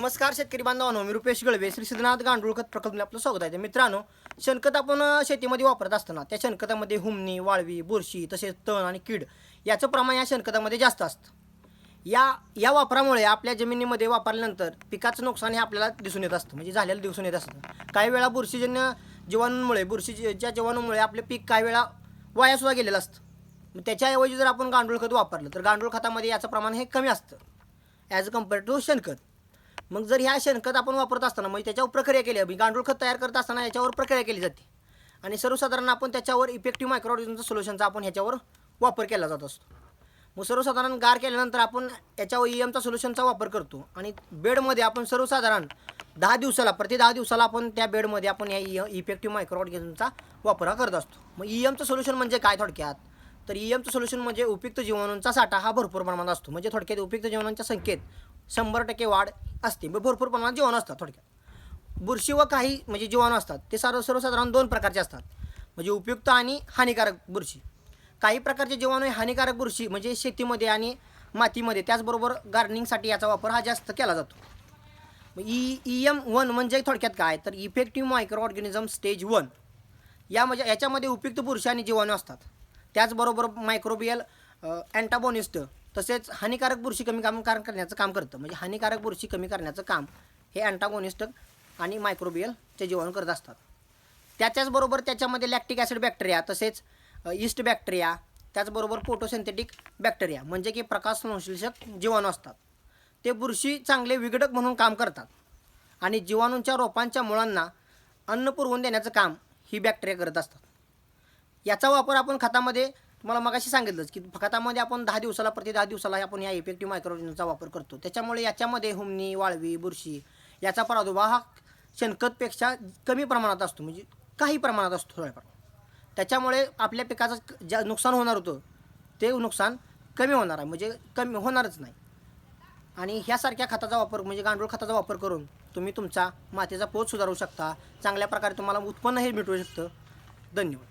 नमस्कार शेतकरी बांधवांनो. मी रुपेश गळवे श्री सिद्धनाथ गांडूळखत प्रकल्प आपलं स्वागत आहे. मित्रांनो शेणखत आपण शेतीमध्ये वापरत असताना त्या शेणखतामध्ये हुमणी वाळवी बुरशी तसेच तण आणि कीड याचं प्रमाण या शेणखतामध्ये जास्त असतं. या या वापरामुळे आपल्या जमिनीमध्ये वापरल्यानंतर पिकाचं नुकसान हे आपल्याला दिसून येत असतं. म्हणजे झालेलं दिसून येत असतं. काही वेळा बुरशीजन्य जीवाणूंमुळे बुरशीच्या जीवाणूमुळे आपले पीक काही वेळा वायासुद्धा गेलेलं असतं. मग त्याच्याऐवजी जर आपण गांडूळ खत वापरलं तर गांडूळ खतामध्ये याचं प्रमाण हे कमी असतं. ॲज कंपेअर टू शेणखत. मग जर ह्या शेणखत आपण वापरत असताना म्हणजे त्याच्यावर प्रक्रिया केली आहे गांडूळ खत तयार करत असताना याच्यावर प्रक्रिया केली जाते. आणि सर्वसाधारण आपण त्याच्यावर इफेक्टिव्ह मायक्रोऑर्गॅनिझमचा सोल्युशनचा आपण ह्याच्यावर वापर केला जात असतो. मग सर्वसाधारण गार केल्यानंतर आपण याच्यावर ई एमचा सोल्युशनचा वापर करतो. आणि बेडमध्ये आपण सर्वसाधारण दहा दिवसाला प्रति दहा दिवसाला आपण त्या बेडमध्ये आपण या इफेक्टिव्ह मायक्रोऑर्गॅनिझमचा वापर हा करत असतो. मग ई एमचं सोल्युशन म्हणजे काय थोडक्यात? तर ई सोल्युशन म्हणजे उपयुक्त जीवाणूंचा साठा हा भरपूर प्रमाणात असतो. म्हणजे थोडक्यात उपयुक्त जीवाणूंच्या संख्येत शंभर टक्के वाढ असते. मग भरपूर प्रमाणात जीवाणू असतात थोडक्यात. बुरशी व काही म्हणजे जीवाणू असतात. ते सर्व सर्वसाधारण दोन प्रकारचे असतात. म्हणजे उपयुक्त आणि हानिकारक बुरशी. काही प्रकारचे जीवाणू हे हानिकारक बुरशी म्हणजे शेतीमध्ये आणि मातीमध्ये. त्याचबरोबर गार्डनिंगसाठी याचा वापर हा जास्त केला जातो. ई ई एम वन म्हणजे थोडक्यात काय? तर effective micro organism stage one या म्हणजे याच्यामध्ये उपयुक्त बुरशी आणि जीवाणू असतात. त्याचबरोबर मायक्रोबियल अँटाबॉनिस्ट तसेच हानिकारक बुरशी कमी काम कार- करण्याचं काम करतं. म्हणजे हानिकारक बुरशी कमी करण्याचं काम हे अँटागोनिस्ट आणि मायक्रोबियलचे जीवाणू करत असतात. त्याच्याचबरोबर त्याच्यामध्ये लॅक्टिक ॲसिड बॅक्टेरिया तसेच इस्ट बॅक्टेरिया त्याचबरोबर फोटोसिंथेटिक बॅक्टेरिया म्हणजे की प्रकाश संश्लेषक जीवाणू असतात. ते बुरशी चांगले विघटक म्हणून काम करतात आणि जीवाणूंच्या रोपांच्या मुळांना अन्न पुरवून देण्याचं काम ही बॅक्टेरिया करत असतात. याचा वापर आपण खतामध्ये तुम्हाला मगाशी सांगितलंच की खतामध्ये आपण दहा दिवसाला प्रति दहा दिवसाला आपण या इफेक्टिव्ह मायक्रोजनचा वापर करतो. त्याच्यामुळे याच्यामध्ये हुमणी वाळवी बुरशी याचा प्रादुर्भाव हा शेणखतपेक्षा कमी प्रमाणात असतो. म्हणजे काही प्रमाणात असतो थोड्याफार. त्याच्यामुळे आपल्या पिकाचं ज्या नुकसान होणार होतं ते नुकसान कमी होणार आहे. म्हणजे कमी होणारच नाही. आणि ह्यासारख्या खताचा वापर म्हणजे गांडूळ खताचा वापर करून तुम्ही तुमचा मातीचा पोत सुधारू शकता. चांगल्या प्रकारे तुम्हाला उत्पन्न हे शकतं. धन्यवाद.